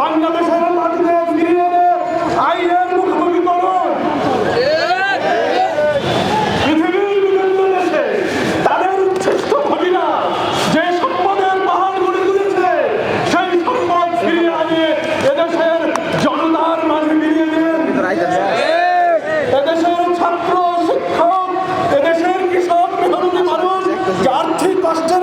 বাংলাদেশের মাটিতে ফিরিয়ে এনে আইনের মুখোমুখি করুন। পৃথিবীর বিভিন্ন দেশে তাদের শ্রেষ্ঠ ভগিরা যে সম্পদের পাহাড় তুলেছে, সেই সম্পদ ফিরিয়ে আনিয়ে এদেশের জনতার মাঝে ফিরিয়ে দেন। এদেশের ছাত্র, শিক্ষক, এদেশের কৃষক মেহনতি মানুষ যে আর্থিক কষ্টের